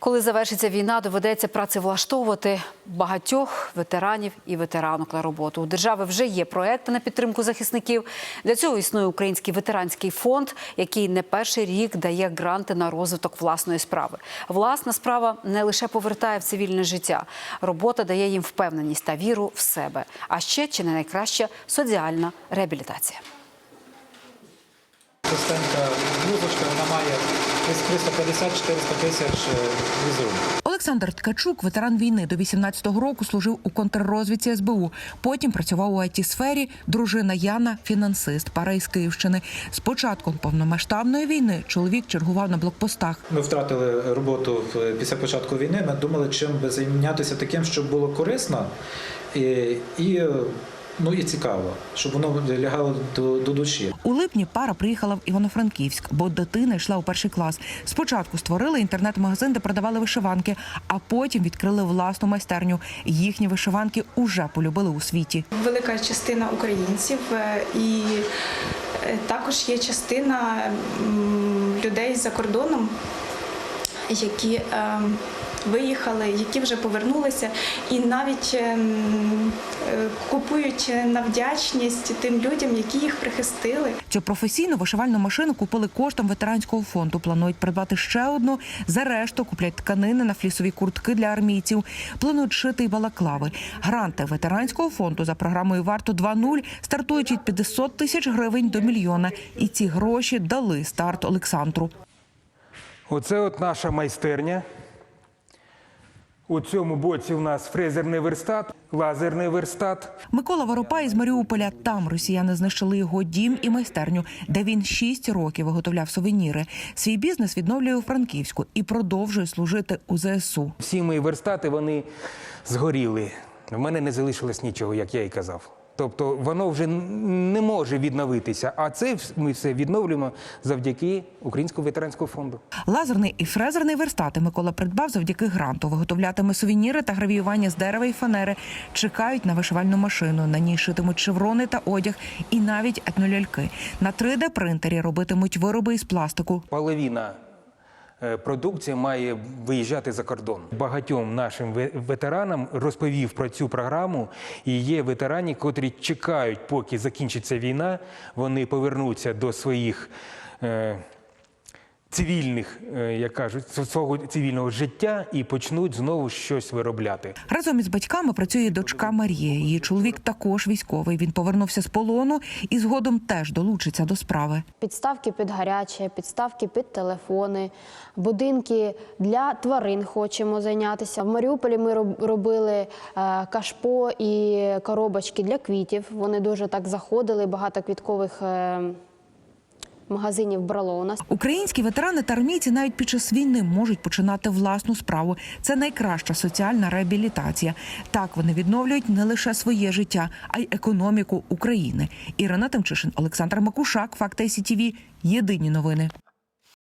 Коли завершиться війна, доведеться працевлаштовувати багатьох ветеранів і ветеранок на роботу. У держави вже є проекти на підтримку захисників. Для цього існує Український ветеранський фонд, який не перший рік дає гранти на розвиток власної справи. Власна справа не лише повертає в цивільне життя, робота дає їм впевненість та віру в себе. А ще чи не найкраща соціальна реабілітація. Простенька блузочка, вона має десь 350-400 тисяч е. Олександр Ткачук, ветеран війни, до 18-го року служив у контррозвідці СБУ. Потім працював у it сфері Дружина Яна, фінансист, пара із Київщини. З початком повномасштабної війни чоловік чергував на блокпостах. Ми втратили роботу після початку війни. Ми думали, чим би зайнятися таким, щоб було корисно і, і, ну, і цікаво, щоб воно лягало до, до душі. У липні пара приїхала в Івано-Франківськ, бо дитина йшла у перший клас. Спочатку створили інтернет-магазин, де продавали вишиванки, а потім відкрили власну майстерню. Їхні вишиванки уже полюбили у світі. велика частина українців, е, і е, також є частина людей за кордоном, які е, виїхали, які вже повернулися, і навіть е, м, е, купують на вдячність тим людям, які їх прихистили. Цю професійну вишивальну машину купили коштом ветеранського фонду. Планують придбати ще одну. За решту куплять тканини на флісові куртки для армійців. Планують шити й балаклави. Гранти ветеранського фонду за програмою Варто 2.0 стартують від 500 тисяч гривень до мільйона. І ці гроші дали старт Олександру. Оце от наша майстерня. У цьому боці у нас фрезерний верстат, лазерний верстат. Микола Воропа із Маріуполя. Там росіяни знищили його дім і майстерню, де він шість років виготовляв сувеніри. Свій бізнес відновлює у Франківську і продовжує служити у ЗСУ. Всі мої верстати вони згоріли. В мене не залишилось нічого, як я і казав. Тобто воно вже не може відновитися. А це ми все відновлюємо завдяки Українському ветеранському фонду. Лазерний і фрезерний верстати Микола придбав завдяки гранту. Виготовлятиме сувеніри та гравіювання з дерева і фанери. Чекають на вишивальну машину. На ній шитимуть шеврони та одяг, і навіть етноляльки. На 3D принтері робитимуть вироби із пластику. Половина е, продукції має виїжджати за кордон. Багатьом нашим ветеранам розповів про цю програму. І є ветерані, котрі чекають, поки закінчиться війна. Вони повернуться до своїх. Цивільних, е, як кажуть, свого цивільного життя і почнуть знову щось виробляти. Разом із батьками працює дочка Марія. Її чоловік також військовий. Він повернувся з полону і згодом теж долучиться до справи. Підставки під гаряче, підставки під телефони, будинки для тварин хочемо зайнятися. В Маріуполі ми роб- робили е, кашпо і коробочки для квітів. Вони дуже так заходили, багато квіткових е, магазинів брало у нас. Українські ветерани та армійці навіть під час війни можуть починати власну справу. Це найкраща соціальна реабілітація. Так вони відновлюють не лише своє життя, а й економіку України. Ірина Тимчишин, Олександр Макушак, Факт СІТІВІ. Єдині новини.